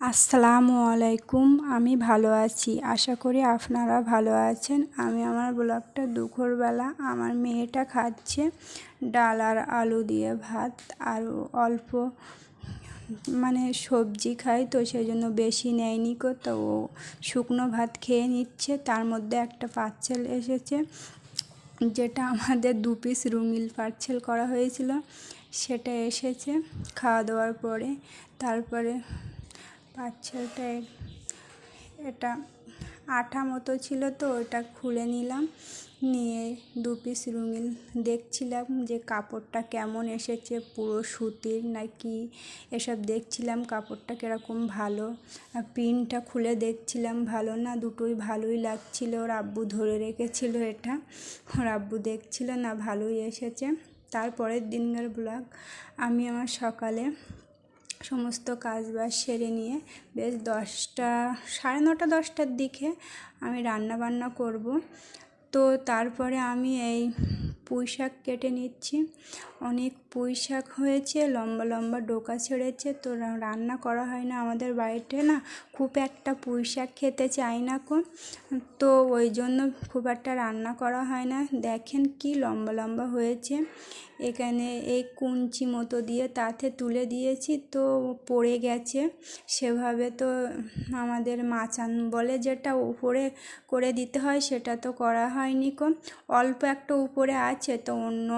আসসালামু আলাইকুম, আমি ভালো আছি। আশা করি আপনারা ভালো আছেন। আমি আমার ব্লগটা দুপুরবেলা আমার মেয়েটা খাচ্ছে ডাল আর আলু দিয়ে ভাত আর অল্প মানে সবজি খাই তো সেই জন্য বেশি নেয়নি কো, তো ও শুকনো ভাত খেয়ে নিচ্ছে। তার মধ্যে একটা পার্সেল এসেছে, যেটা আমাদের দু পিস রুমিল পার্সেল করা হয়েছিল। সেটা এসেছে খাওয়া দাওয়ার পরে। তারপরে পার্সেলটা এটা আঠা মতো ছিল তো, ওটা খুলে নিলাম। নিয়ে দু পিস রুমিল দেখছিলাম যে কাপড়টা কেমন এসেছে, পুরো সুতির নাকি এসব দেখছিলাম কাপড়টা কীরকম ভালো। প্রিন্টটা খুলে দেখছিলাম ভালো না, দুটোই ভালোই লাগছিল। ওর আব্বু ধরে রেখেছিল এটা। ওর আব্বু দেখছিল না, ভালোই এসেছে। তারপরের দিনকার ব্লগ আমি আমার সকালে সমস্ত কাজবাজ সেরে নিয়ে বেশ দশটা, সাড়ে নটা, দশটার দিকে আমি রান্না বান্না করব। তো তারপরে আমি এই পুঁই শাক কেটে নিচ্ছি। অনেক পুঁই শাক হয়েছে, লম্বা লম্বা ডোকা ছেড়েছে। তো রান্না করা হয় না আমাদের বাড়িতে না। খুব একটা পুঁই শাক খেতে চাই না কো। তো ওই জন্য খুব একটা রান্না করা হয় না। দেখেন কি লম্বা লম্বা হয়েছে। এখানে এই কুঞ্চি মতো দিয়ে তাতে তুলে দিয়েছি। তো পড়ে গেছে। সেভাবে তো আমাদের মাচান বলে যেটা উপরে করে দিতে হয়, সেটা তো করা হয়নি কো। অল্প একটা উপরে আছে তো অন্য,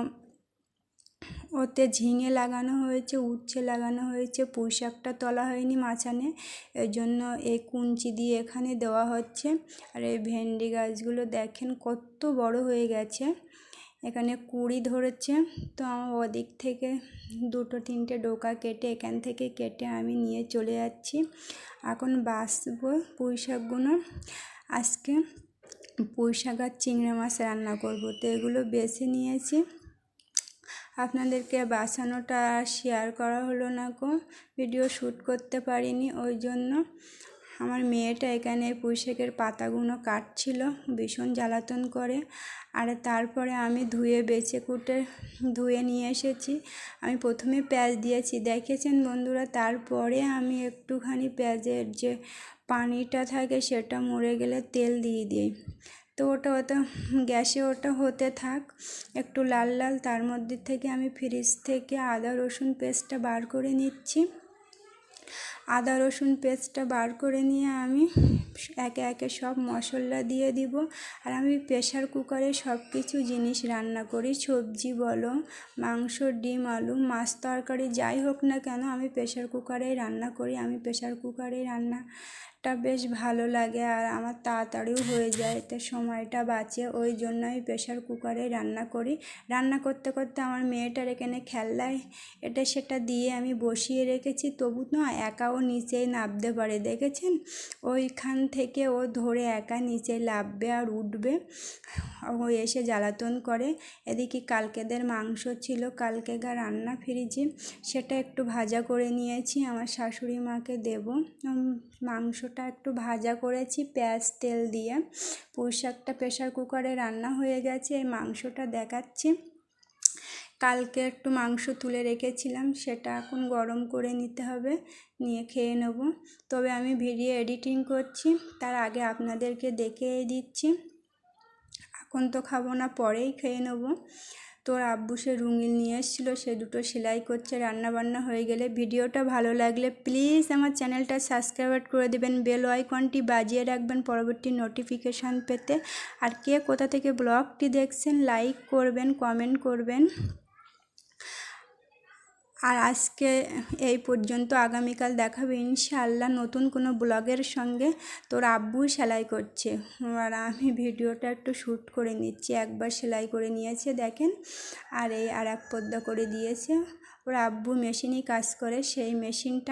ওতে ঝিঙে লাগানো হয়েছে, উচ্ছে লাগানো হয়েছে পুঁই শাকটা তোলা হয়নি মাচানে এর জন্য এই কুঞ্চি দিয়ে এখানে দেওয়া হচ্ছে। আর এই ভেন্ডি গাছগুলো দেখেন কত বড় হয়ে গেছে, এখানে কুড়ি ধরেছে। তো ওদিক থেকে দুটো তিনটে ডোকা কেটে এখান থেকে কেটে আমি নিয়ে চলে যাচ্ছি। এখন বাসবো পুঁই শাকগুলো আজকে পুঁই শাক আর চিংড়ি মাছ রান্না করব। তো এগুলো বেছে নিয়েছি। আপনাদেরকে বাসানোটা শেয়ার করা হলো না গো। ভিডিও শ্যুট করতে পারিনি, ওই জন্য। আমার মেয়েটা এখানে পুঁইশাকের পাতাগুলো কাটছিল, ভীষণ জ্বালাতন করে। আর তারপরে আমি ধুয়ে, বেছে কুটে, ধুয়ে নিয়ে এসেছি। আমি প্রথমে পেঁয়াজ দিয়েছি। দেখেছেন বন্ধুরা? তারপরে আমি একটুখানি পেঁয়াজের যে পানিটা থাকে সেটা মরে গেলে তেল দিয়ে দিই। তো ওটা ওটা গ্যাসে ওটা হতে থাক, একটু লাল লাল, তার মধ্যে থেকে আমি ফ্রিজ থেকে আদা, রসুন পেস্টটা বার করে নিচ্ছি। আদা, রসুন পেস্টটা বার করে নিয়ে আমি একে একে সব মশলা দিয়ে দিব। আর আমি প্রেশার কুকারে সব কিছু জিনিস রান্না করি, সবজি বলো, মাংস, ডিম, আলু, মাছ, তরকারি, যাই হোক না কেন আমি প্রেশার কুকারেই রান্না করি। আমি প্রেশার কুকারেই রান্না টা বেশ ভালো লাগে আর আমার তাড়াতাড়িও হয়ে যায় এতে সময়টা বাঁচে ওই জন্য আমি প্রেশার কুকারে রান্না করি। রান্না করতে করতে আমার মেয়েটার এখানে খেলনায় এটা সেটা দিয়ে আমি বসিয়ে রেখেছি, তবু না একাও নিচেই নামতে পারে, দেখেছেন? ওইখান থেকে ও ধরে একা নিচে নামবে আর উঠবে, ও এসে জ্বালাতন করে। এদিকে কালকেদের মাংস ছিল, কালকে গা রান্না ফ্রিজে সেটা একটু ভাজা করে নিয়েছি, আমার শাশুড়ি মাকে দেব। মাংসটা একটু ভাজা করেছি, পেঁয়াজ, তেল দিয়ে। পুঁই শাকটা প্রেশার কুকারে রান্না হয়ে গেছে, এই মাংসটা দেখাচ্ছি। কালকে একটু মাংস তুলে রেখেছিলাম, সেটা এখন গরম করে নিতে হবে, নিয়ে খেয়ে নেব। তবে আমি ভিডিও এডিটিং করছি, তার আগে আপনাদেরকে দেখে দিচ্ছি। এখন তো খাব না, পরেই খেয়ে নেব। তোর আব্বু সে রুঙিল নিয়ে এসেছিল, সে দুটো সেলাই করছে, রান্নাবান্না হয়ে গেলে ভিডিওটা ভালো লাগলে প্লিজ আমার চ্যানেলটা সাবস্ক্রাইব করে দেবেন বেল আইকনটি বাজিয়ে রাখবেন পরবর্তী নোটিফিকেশান পেতে। আর কে কোথা থেকে ব্লগটি দেখছেন লাইক করবেন কমেন্ট করবেন। আর আজকে এই পর্যন্ত আগামীকাল দেখাবে ইনশাআল্লাহ নতুন কোনো ব্লগের সঙ্গে। তোর আব্বু সেলাই করছে। আর আমি ভিডিওটা একটু শ্যুট করে নিচ্ছি। একবার সেলাই করে নিয়েছে, দেখেন। আর এই আর এক পদ্মা করে দিয়েছে। ওর আব্বু মেশিনই কাজ করে। সেই মেশিনটা